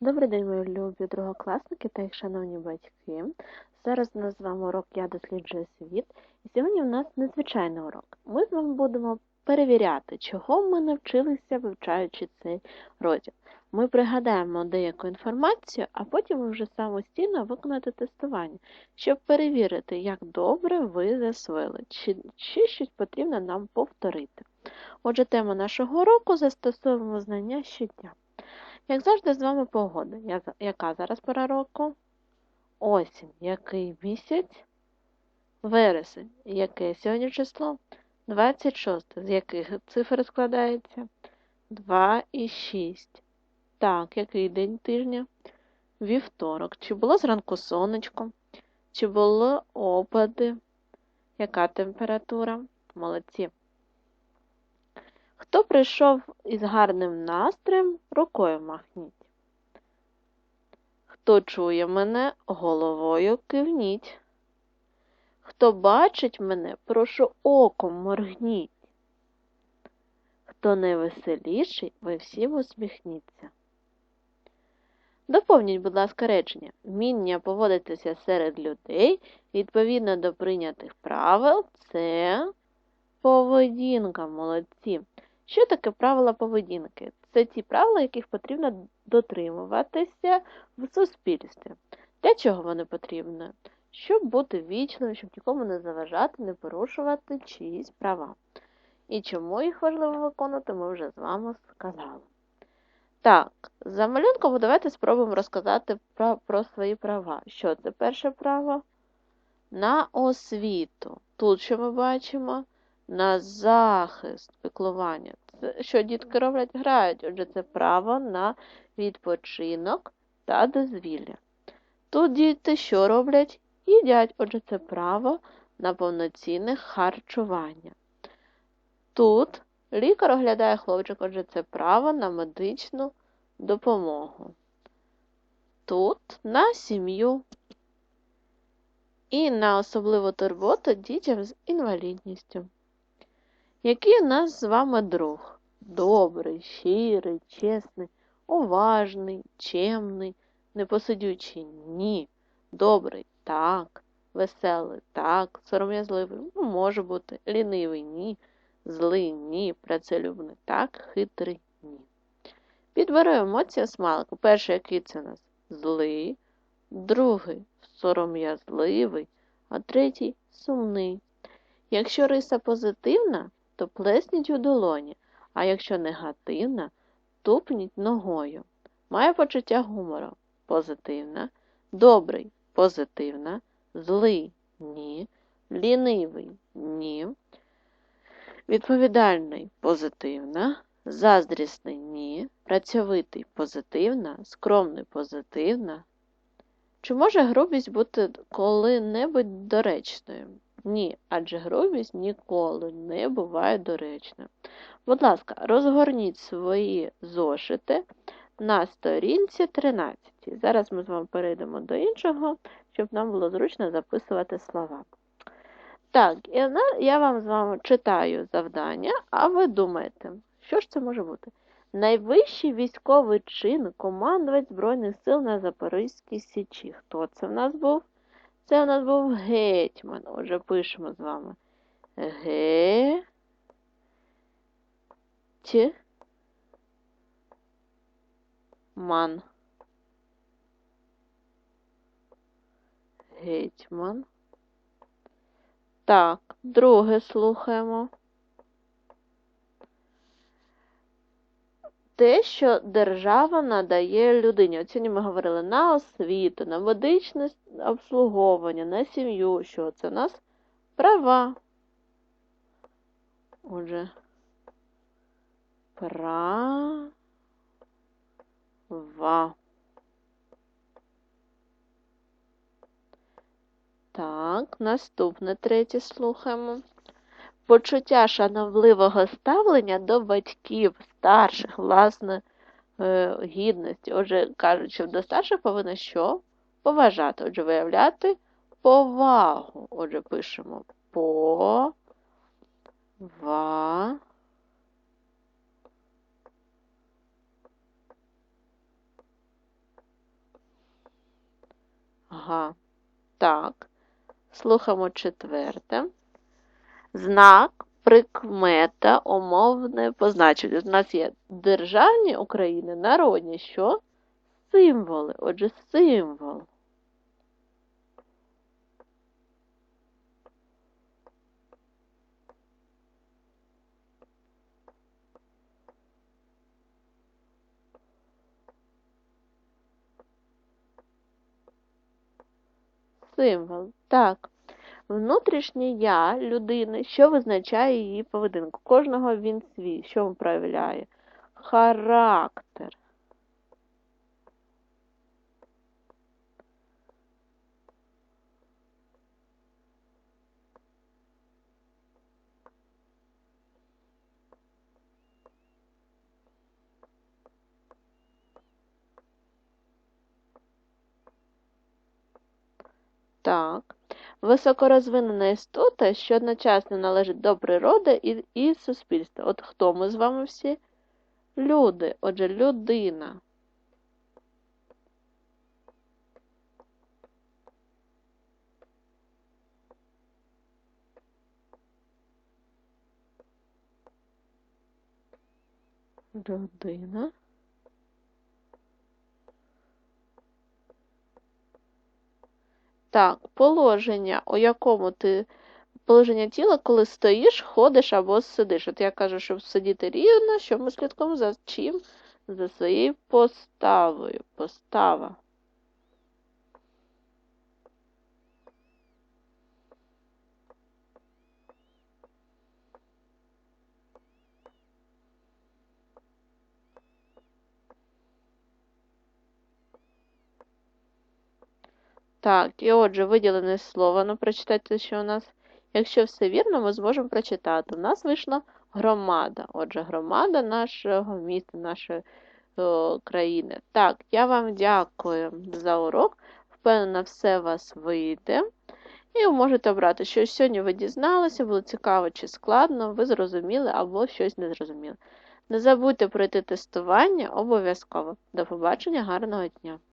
Добрий день, мої любі другокласники та їх шановні батьки. Зараз у нас з вами урок Я досліджую світ. І сьогодні у нас незвичайний урок. Ми з вами будемо перевіряти, чого ми навчилися, вивчаючи цей розділ. Ми пригадаємо деяку інформацію, а потім вже самостійно виконати тестування, щоб перевірити, як добре ви засвоїли, чи, чи щось потрібно нам повторити. Отже, тема нашого уроку застосовуємо знання щодня. Як завжди, з вами погода. Я- Яка зараз пора року? Осінь. Який місяць? Вересень. Яке сьогодні число? 26. З яких цифр складається? 2 і 6. Так, який день тижня? Вівторок. Чи було зранку сонечко? Чи було опади? Яка температура? Молодці. Хто прийшов із гарним настроєм, рукою махніть. Хто чує мене, головою кивніть. Хто бачить мене, прошу оком моргніть. Хто найвеселіший, ви всім усміхніться. Доповніть, будь ласка, речення. Вміння поводитися серед людей відповідно до прийнятих правил це поведінка, молодці. Що таке правила поведінки? Це ті правила, яких потрібно дотримуватися в суспільстві. Для чого вони потрібні? Щоб бути вічним, щоб нікому не заважати, не порушувати чиїсь права. І чому їх важливо виконувати, ми вже з вами сказали. Так, за малюнком давайте спробуємо розказати про, про свої права. Що це перше право? На освіту. Тут що ми бачимо? На захист, піклування. Це що дітки роблять? Грають. Отже, це право на відпочинок та дозвілля. Тут діти що роблять? Їдять. Отже, це право на повноцінне харчування. Тут лікар оглядає хлопчик, отже, це право на медичну допомогу. Тут на сім'ю і на особливу турботу дітям з інвалідністю. Який у нас з вами друг? Добрий, щирий, чесний, уважний, чемний, непосидючий ні. Добрий так, веселий так, сором'язливий ну, може бути, лінивий ні, злий ні, працелюбний так, хитрий ні. Підберу емоцію смалику. Перший, який це у нас злий, другий сором'язливий, а третій сумний. Якщо риса позитивна, то плесніть у долоні, а якщо негативна, тупніть ногою. Має почуття гумору. Позитивна, добрий. Позитивна, злий. Ні, лінивий. Ні, відповідальний позитивна, заздрісний ні, працьовитий позитивна, скромний позитивна. Чи може грубість бути коли-небудь доречною? Ні, адже грубість ніколи не буває доречною. Будь ласка, розгорніть свої зошити на сторінці 13. Зараз ми з вами перейдемо до іншого, щоб нам було зручно записувати слова. Так, я вам з вами читаю завдання, а ви думаєте, що ж це може бути? Найвищий військовий чин командувач Збройних сил на Запорізькій Січі. Хто це в нас був? Це у нас був гетьман. Отже, пишемо з вами. Ге. Т. Ман. Гетьман. Так, друге слухаємо. Те, що держава надає людині. От ми говорили на освіту, на медичне обслуговування, на сім'ю. Що це у нас? Права. Отже, права. Так, наступне третє слухаємо. Почуття шановливого ставлення до батьків, старших, власне, е, гідності. Отже, кажуть, що до старших повинно що? Поважати. Отже, виявляти повагу. Отже, пишемо по ва. Ага. Так. Слухаємо четверте. Знак, прикмета, умовне позначення. У нас є державні України, народні. Що? Символи. Отже, символ. Символ. Так. Внутрішнє я людини, що визначає її поведінку. Кожного він свій. Що він проявляє? Характер. Так. Високорозвинена істота, що одночасно належить до природи і, і суспільства. От хто ми з вами всі? Люди. Отже, людина. Людина. Так, положення, у якому ти положення тіла, коли стоїш, ходиш або сидиш. От я кажу, щоб сидіти рівно, що ми слідкуємо за чим? За своєю поставою. Постава. Так, і отже, виділене слово. Ну, прочитайте, що у нас. Якщо все вірно, ми зможемо прочитати. У нас вийшла громада. Отже, громада нашого міста, нашої о, країни. Так, я вам дякую за урок. Впевнена, все вас вийде. І ви можете обрати, що сьогодні ви дізналися, було цікаво чи складно, ви зрозуміли або щось не зрозуміли. Не забудьте пройти тестування обов'язково. До побачення, гарного дня!